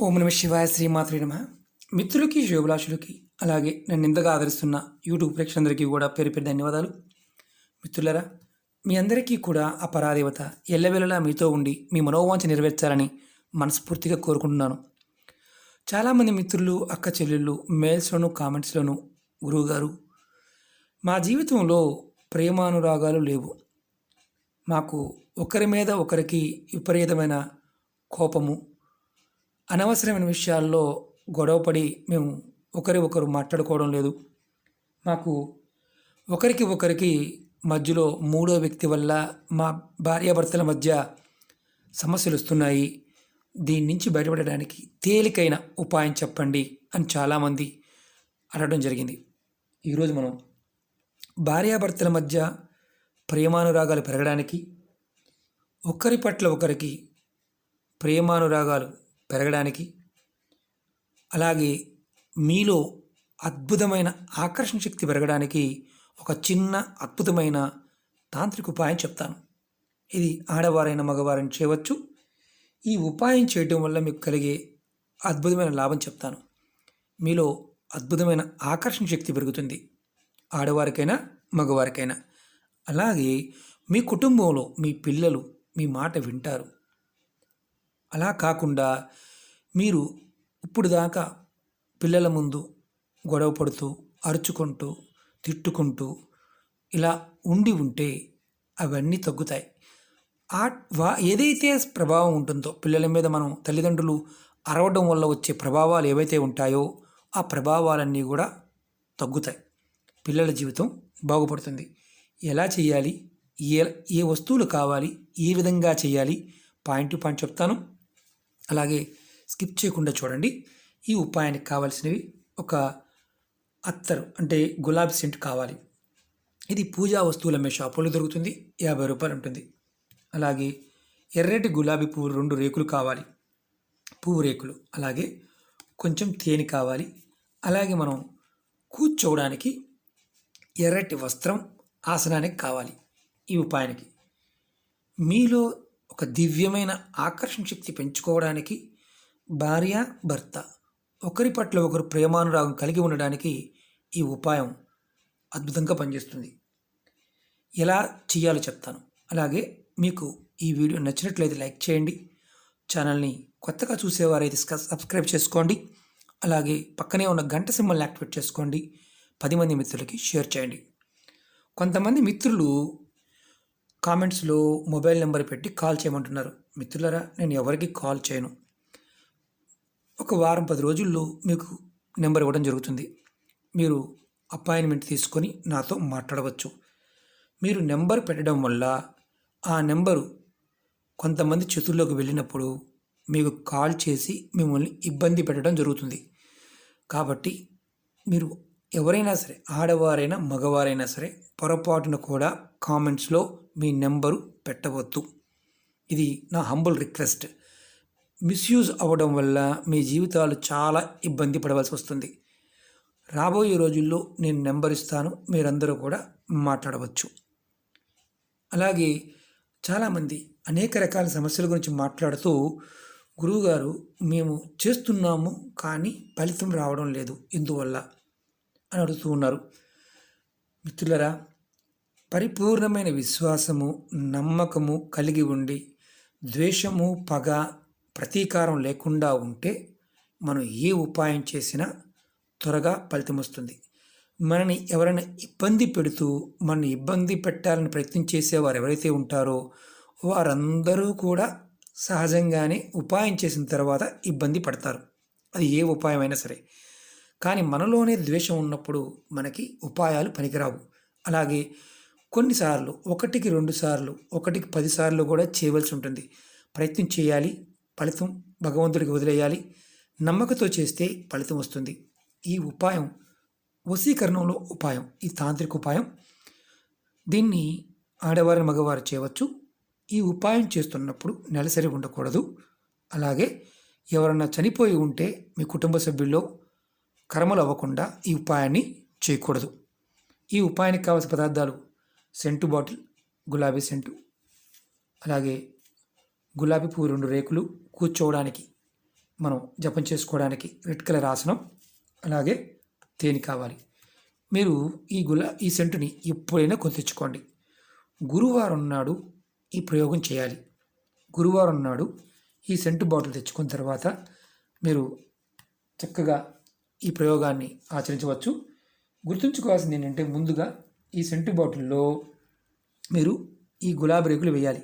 ఓం నమ శివాయ శ్రీమాత్రి నమ. మిత్రులకి శుభలాషులకి అలాగే నన్ను ఇంతగా ఆదరిస్తున్న యూట్యూబ్ ప్రేక్షకులందరికీ కూడా పేరు పేరు ధన్యవాదాలు. మిత్రులరా మీ అందరికీ కూడా ఆ పరాదేవత ఎల్లవేళలా మీతో ఉండి మీ మనోవాంఛ నెరవేర్చాలని మనస్ఫూర్తిగా కోరుకుంటున్నాను. చాలామంది మిత్రులు అక్క చెల్లెళ్ళు మెయిల్స్లోను కామెంట్స్లోను గురువుగారు మా జీవితంలో ప్రేమానురాగాలు లేవు. మాకు ఒకరి మీద ఒకరికి విపరీతమైన కోపము అనవసరమైన విషయాల్లో గొడవపడి మేము ఒకరి ఒకరు మాట్లాడుకోవడం లేదు. మాకు ఒకరికి ఒకరికి మధ్యలో మూడో వ్యక్తి వల్ల మా భార్యాభర్తల మధ్య సమస్యలు వస్తున్నాయి. దీని నుంచి బయటపడడానికి తేలికైన ఉపాయం చెప్పండి అని చాలామంది అడగడం జరిగింది. ఈరోజు మనం భార్యాభర్తల మధ్య ప్రేమానురాగాలు పెరగడానికి ఒకరి పట్ల ఒకరికి ప్రేమానురాగాలు పెరగడానికి. అలాగే మీలో అద్భుతమైన ఆకర్షణ శక్తి పెరగడానికి ఒక చిన్న అద్భుతమైన తాంత్రిక ఉపాయం చెప్తాను. ఇది ఆడవారైన మగవారైన చేయవచ్చు. ఈ ఉపాయం చేయటం వల్ల మీకు కలిగే అద్భుతమైన లాభం చెప్తాను. మీలో అద్భుతమైన ఆకర్షణ శక్తి పెరుగుతుంది. ఆడవారికైనా మగవారికైనా. అలాగే మీ కుటుంబంలో మీ పిల్లలు మీ మాట వింటారు. అలా కాకుండా మీరు ఇప్పుడు దాకా పిల్లల ముందు గొడవ పడుతూ అరుచుకుంటూ తిట్టుకుంటూ ఇలా ఉండి ఉంటే అవన్నీ తగ్గుతాయి. ఆ వా ఏదైతే ప్రభావం ఉంటుందో పిల్లల మీద మనం తల్లిదండ్రులు అరవడం వల్ల వచ్చే ప్రభావాలు ఏవైతే ఉంటాయో ఆ ప్రభావాలన్నీ కూడా తగ్గుతాయి. పిల్లల జీవితం బాగుపడుతుంది. ఎలా చేయాలి? ఏ ఏ వస్తువులు కావాలి? ఏ విధంగా చేయాలి? పాయింట్ టు పాయింట్ చెప్తాను. అలాగే స్కిప్ చేయకుండా చూడండి. ఈ ఉపాయానికి కావాల్సినవి ఒక అత్తరు అంటే గులాబీ సెంట్ కావాలి. ఇది పూజా వస్తువులు అమ్మే షాపులో దొరుకుతుంది. యాభై రూపాయలు ఉంటుంది. అలాగే ఎర్రటి గులాబీ పువ్వు రెండు రేకులు కావాలి. పువ్వు రేకులు అలాగే కొంచెం తేనె కావాలి. అలాగే మనం కూర్చోవడానికి ఎర్రటి వస్త్రం ఆసనానికి కావాలి ఈ ఉపాయానికి. మీలో ఒక దివ్యమైన ఆకర్షణ శక్తి పెంచుకోవడానికి భార్య భర్త ఒకరి పట్ల ఒకరు ప్రేమానురాగం కలిగి ఉండడానికి ఈ ఉపాయం అద్భుతంగా పనిచేస్తుంది. ఎలా చేయాలో చెప్తాను. అలాగే మీకు ఈ వీడియో నచ్చినట్లయితే లైక్ చేయండి. ఛానల్ని కొత్తగా చూసేవారైతే సబ్స్క్రైబ్ చేసుకోండి. అలాగే పక్కనే ఉన్న గంట సింబల్ని యాక్టివేట్ చేసుకోండి. పది మంది మిత్రులకి షేర్ చేయండి. కొంతమంది మిత్రులు కామెంట్స్లో మొబైల్ నెంబర్ పెట్టి కాల్ చేయమంటున్నారు. మిత్రులరా నేను ఎవరికి కాల్ చేయను. ఒక వారం పది రోజుల్లో మీకు నెంబర్ ఇవ్వడం జరుగుతుంది. మీరు అపాయింట్మెంట్ తీసుకొని నాతో మాట్లాడవచ్చు. మీరు నెంబర్ పెట్టడం వల్ల ఆ నెంబరు కొంతమంది చేతుల్లోకి వెళ్ళినప్పుడు మీకు కాల్ చేసి మిమ్మల్ని ఇబ్బంది పెట్టడం జరుగుతుంది. కాబట్టి మీరు ఎవరైనా సరే ఆడవారైనా మగవారైనా సరే పొరపాటున కూడా కామెంట్స్లో మీ నెంబరు పెట్టవద్దు. ఇది నా హంబుల్ రిక్వెస్ట్ మిస్యూజ్ అవ్వడం వల్ల మీ జీవితాలు చాలా ఇబ్బంది పడవలసి వస్తుంది. రాబోయే రోజుల్లో నేను నెంబర్ ఇస్తాను మీరందరూ కూడా మాట్లాడవచ్చు. అలాగే చాలామంది అనేక రకాల సమస్యల గురించి మాట్లాడుతూ గురువుగారు మేము చేస్తున్నాము కానీ ఫలితం రావడం లేదు ఇందువల్ల అని అడుగుతూ ఉన్నారు. మిత్రులరా పరిపూర్ణమైన విశ్వాసము నమ్మకము కలిగి ఉండి ద్వేషము పగ ప్రతీకారం లేకుండా ఉంటే మనం ఏ ఉపాయం చేసినా త్వరగా ఫలితం వస్తుంది. మనని ఎవరైనా ఇబ్బంది పెడుతూ మనని ఇబ్బంది పెట్టాలని ప్రయత్నం చేసేవారు ఎవరైతే ఉంటారో వారందరూ కూడా సహజంగానే ఉపాయం చేసిన తర్వాత ఇబ్బంది పడతారు. అది ఏ ఉపాయమైనా సరే. కానీ మనలోనే ద్వేషం ఉన్నప్పుడు మనకి ఉపాయాలు పనికిరావు. అలాగే కొన్నిసార్లు ఒకటికి రెండు సార్లు ఒకటికి పదిసార్లు కూడా చేయవలసి ఉంటుంది. ప్రయత్నం చేయాలి ఫలితం భగవంతుడికి వదిలేయాలి. నమ్మకతో చేస్తే ఫలితం వస్తుంది. ఈ ఉపాయం వశీకరణంలో ఉపాయం ఈ తాంత్రిక ఉపాయం. దీన్ని ఆడవారు మగవారు చేయవచ్చు. ఈ ఉపాయం చేస్తున్నప్పుడు నెలసరి ఉండకూడదు. అలాగే ఎవరన్నా చనిపోయి ఉంటే మీ కుటుంబ సభ్యుల్లో కర్మలు అవ్వకుండా ఈ ఉపాయాన్ని చేయకూడదు. ఈ ఉపాయానికి కావాల్సిన పదార్థాలు సెంటు బాటిల్ గులాబీ సెంటు అలాగే గులాబీ పువ్వు రెండు రేకులు కూర్చోవడానికి మనం జపం చేసుకోవడానికి రెడ్ కలర్ ఆసనం అలాగే తేనె కావాలి. మీరు ఈ గులా ఈ సెంటుని ఎప్పుడైనా కొని తెచ్చుకోండి. గురువారం నాడు ఈ ప్రయోగం చేయాలి. గురువారం నాడు ఈ సెంటు బాటిల్ తెచ్చుకున్న తర్వాత మీరు చక్కగా ఈ ప్రయోగాన్ని ఆచరించవచ్చు. గుర్తుంచుకోవాల్సింది ఏంటంటే ముందుగా ఈ సెంటు బాటిల్లో మీరు ఈ గులాబీ రేకులు వేయాలి.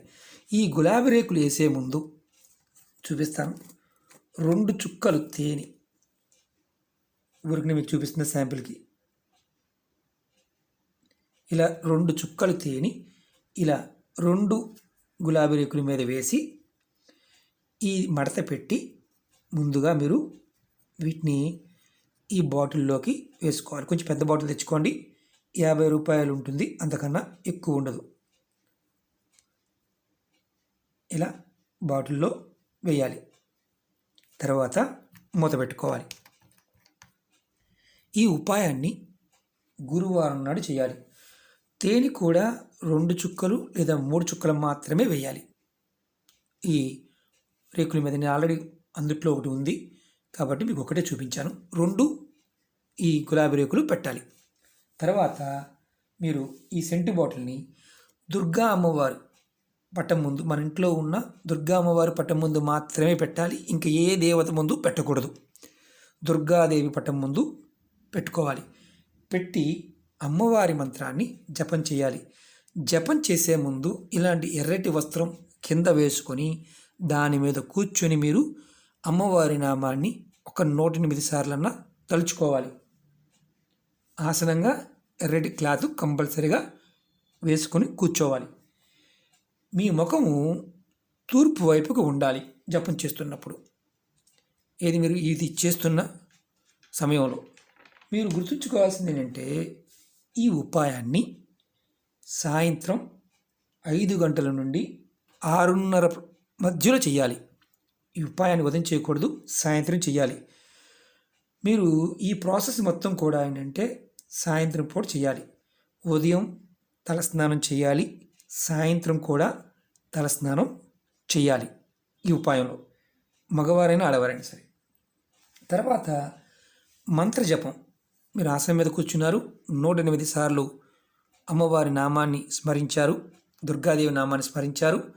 ఈ గులాబీ రేకులు వేసే ముందు చూపిస్తాను. రెండు చుక్కలు తేనె ఊరికి మీకు చూపిస్తున్న శాంపిల్కి. ఇలా రెండు చుక్కలు తేని ఇలా రెండు గులాబీ రేకుల మీద వేసి ఈ మడత పెట్టి ముందుగా మీరు వీటిని ఈ బాటిల్లోకి వేసుకోవాలి. కొంచెం పెద్ద బాటిల్ తెచ్చుకోండి. యాభై రూపాయలు ఉంటుంది అంతకన్నా ఎక్కువ ఉండదు ఇలా బాటిల్లో వేయాలి. తర్వాత మూత పెట్టుకోవాలి. ఈ ఉపాయాన్ని గురువారం నాడు చేయాలి. తేనె కూడా రెండు చుక్కలు లేదా మూడు చుక్కలు మాత్రమే వేయాలి. ఈ రేకుల మీద నేను ఆల్రెడీ అందుట్లో ఒకటి ఉంది. కాబట్టి మీకు ఒకటే చూపించాను. రెండు ఈ గులాబీ రేకులు పెట్టాలి. తర్వాత మీరు ఈ సెంటు బాటిల్ని దుర్గా అమ్మవారి పట్టం ముందు మన ఇంట్లో ఉన్న దుర్గా అమ్మవారి పట్టం ముందు మాత్రమే పెట్టాలి. ఇంకా ఏ దేవత ముందు పెట్టకూడదు. దుర్గాదేవి పట్టం ముందు పెట్టుకోవాలి. పెట్టి అమ్మవారి మంత్రాన్ని జపం చేయాలి. జపం చేసే ముందు ఇలాంటి ఎర్రటి వస్త్రం కింద వేసుకొని దాని మీద కూర్చొని మీరు అమ్మవారి నామాన్ని ఒక నూట ఎనిమిది సార్లన్నా తలుచుకోవాలి. ఆసనంగా ఎర్రటి క్లాత్ కంపల్సరిగా వేసుకొని కూర్చోవాలి. మీ ముఖము తూర్పు వైపుకు ఉండాలి జపం చేస్తున్నప్పుడు. ఏది మీరు ఇది చేస్తున్న సమయంలో. మీరు గుర్తుంచుకోవాల్సింది ఏంటంటే ఈ ఉపాయాన్ని సాయంత్రం ఐదు గంటల నుండి ఆరున్నర మధ్యలో చేయాలి ఈ ఉపాయాన్ని ఉదయం చేయకూడదు సాయంత్రం చేయాలి మీరు ఈ ప్రాసెస్ మొత్తం కూడా ఏంటంటే సాయంత్రం పూట చేయాలి ఉదయం తలస్నానం చేయాలి సాయంత్రం కూడా తలస్నానం చేయాలి ఈ ఉపాయంలో. మగవారైనా ఆడవారైనా సరే. తర్వాత మంత్రజపం. మీరు ఆసనం మీద కూర్చున్నారు. నూట ఎనిమిది సార్లు అమ్మవారి నామాన్ని స్మరించారు. దుర్గాదేవి నామాన్ని స్మరించారు.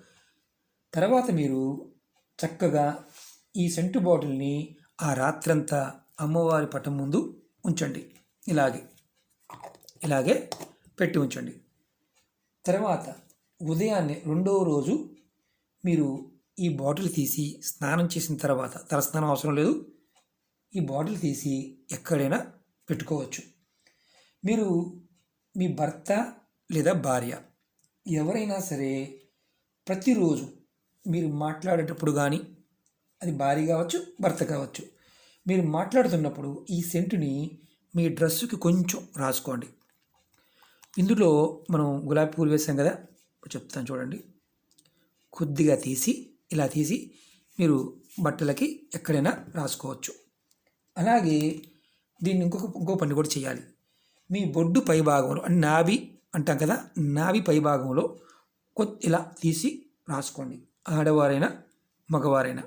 తర్వాత మీరు చక్కగా ఈ సెంటు బాటిల్ని ఆ రాత్రంతా అమ్మవారి పటం ముందు ఉంచండి. ఇలాగే. ఇలాగే పెట్టి ఉంచండి. తర్వాత ఉదయాన్నే రెండవ రోజు మీరు ఈ బాటిల్ తీసి స్నానం చేసిన తర్వాత తలస్నానం అవసరం లేదు. ఈ బాటిల్ తీసి ఎక్కడైనా పెట్టుకోవచ్చు. మీరు మీ భర్త లేదా భార్య ఎవరైనా సరే ప్రతిరోజు మీరు మాట్లాడేటప్పుడు కానీ అది భార్య కావచ్చు భర్త కావచ్చు మీరు మాట్లాడుతున్నప్పుడు ఈ సెంటుని మీ డ్రెస్సుకి కొంచెం రాసుకోండి. ఇందులో మనం గులాబీ పూలు వేసాం కదా చెప్తాను చూడండి. కొద్దిగా తీసి ఇలా తీసి మీరు బట్టలకి ఎక్కడైనా రాసుకోవచ్చు. అలాగే దీన్ని ఇంకొక ఇంకో పని కూడా చేయాలి. మీ బొడ్డు పై భాగంలో నాభి అంటాం కదా నాభి పై భాగంలో ఇలా తీసి రాసుకోండి. ఆడవారైనా మగవారైనా.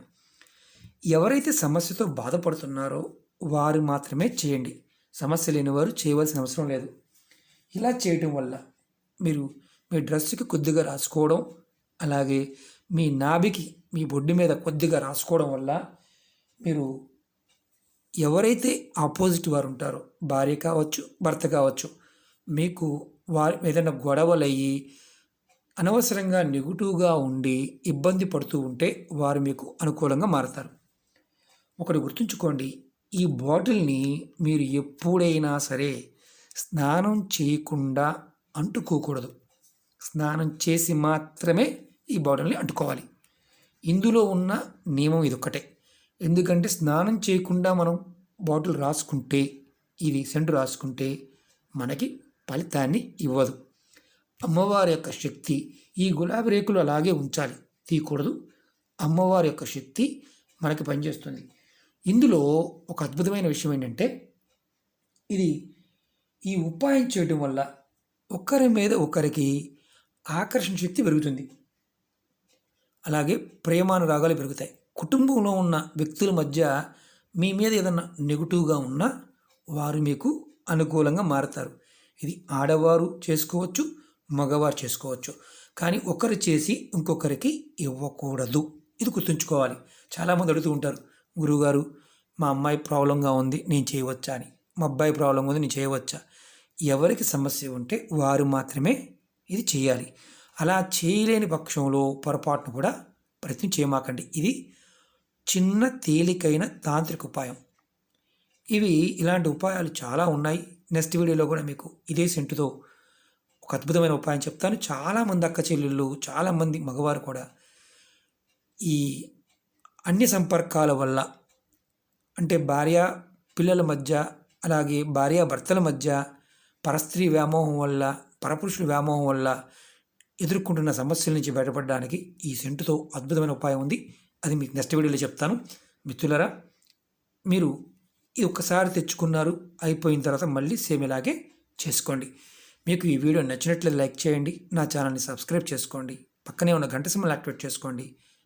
ఎవరైతే సమస్యతో బాధపడుతున్నారో వారు మాత్రమే చేయండి. సమస్య లేని వారు చేయవలసిన అవసరం లేదు. ఇలా చేయటం వల్ల మీరు మీ డ్రెస్కి కొద్దిగా రాసుకోవడం అలాగే మీ నాభికి మీ బొడ్డు మీద కొద్దిగా రాసుకోవడం వల్ల మీరు ఎవరైతే ఆపోజిట్ వారు ఉంటారో భార్య కావచ్చు భర్త కావచ్చు మీకు వారి ఏదైనా గొడవలు అయ్యి అనవసరంగా నెగిటివ్గా ఉండి ఇబ్బంది పడుతూ ఉంటే వారు మీకు అనుకూలంగా మారతారు. ఒకటి గుర్తుంచుకోండి ఈ బాటిల్ని మీరు ఎప్పుడైనా సరే స్నానం చేయకుండా అంటుకోకూడదు. స్నానం చేసి మాత్రమే ఈ బాటిల్ని అంటుకోవాలి. ఇందులో ఉన్న నియమం ఇదొక్కటే. ఎందుకంటే స్నానం చేయకుండా మనం బాటిల్ రాసుకుంటే ఇది సెంటు రాసుకుంటే మనకి ఫలితాన్ని ఇవ్వదు. అమ్మవారి యొక్క శక్తి ఈ గులాబీ రేకులు అలాగే ఉంచాలి. తీయకూడదు. అమ్మవారి యొక్క శక్తి మనకి పనిచేస్తుంది. ఇందులో ఒక అద్భుతమైన విషయం ఏంటంటే ఇది ఈ ఉపాయం చేయడం వల్ల ఒకరి మీద ఒకరికి ఆకర్షణ శక్తి పెరుగుతుంది. అలాగే ప్రేమానురాగాలు పెరుగుతాయి. కుటుంబంలో ఉన్న వ్యక్తుల మధ్య మీ మీద ఏదన్నా నెగిటివ్గా ఉన్నా వారు మీకు అనుకూలంగా మారుతారు. ఇది ఆడవారు చేసుకోవచ్చు మగవారు చేసుకోవచ్చు. కానీ ఒకరు చేసి ఇంకొకరికి ఇవ్వకూడదు. ఇది గుర్తుంచుకోవాలి. చాలామంది అడుగుతూ ఉంటారు గురువుగారు మా అమ్మాయి ప్రాబ్లంగా ఉంది నేను చేయవచ్చా? అని. మా అబ్బాయి ప్రాబ్లం ఉంది నేను చేయవచ్చా? ఎవరికి సమస్య ఉంటే వారు మాత్రమే ఇది చేయాలి. అలా చేయలేని పక్షంలో పొరపాటును కూడా ప్రయత్నం చేయమాకండి. ఇది చిన్న తేలికైన తాంత్రిక ఉపాయం. ఇవి ఇలాంటి ఉపాయాలు చాలా ఉన్నాయి. నెక్స్ట్ వీడియోలో కూడా మీకు ఇదే సెంటుతో ఒక అద్భుతమైన ఉపాయం చెప్తాను. చాలామంది అక్క చెల్లెళ్ళు చాలామంది మగవారు కూడా ఈ అన్ని సంపర్కాల వల్ల అంటే భార్య పిల్లల మధ్య అలాగే భార్య భర్తల మధ్య పరస్త్రీ వ్యామోహం వల్ల పరపురుషుల వ్యామోహం వల్ల ఎదుర్కొంటున్న సమస్యల నుంచి బయటపడడానికి ఈ సెంటుతో అద్భుతమైన ఉపాయం ఉంది. అది మీకు నెక్స్ట్ వీడియోలో చెప్తాను. మిత్రులరా మీరు ఇది ఒక్కసారి తెచ్చుకున్నారు అయిపోయిన తర్వాత మళ్ళీ సేమ్ ఇలాగే చేసుకోండి. మీకు ఈ వీడియో నచ్చినట్లయితే లైక్ చేయండి. నా ఛానల్ని సబ్స్క్రైబ్ చేసుకోండి. పక్కనే ఉన్న గంట సింహలు యాక్టివేట్ చేసుకోండి.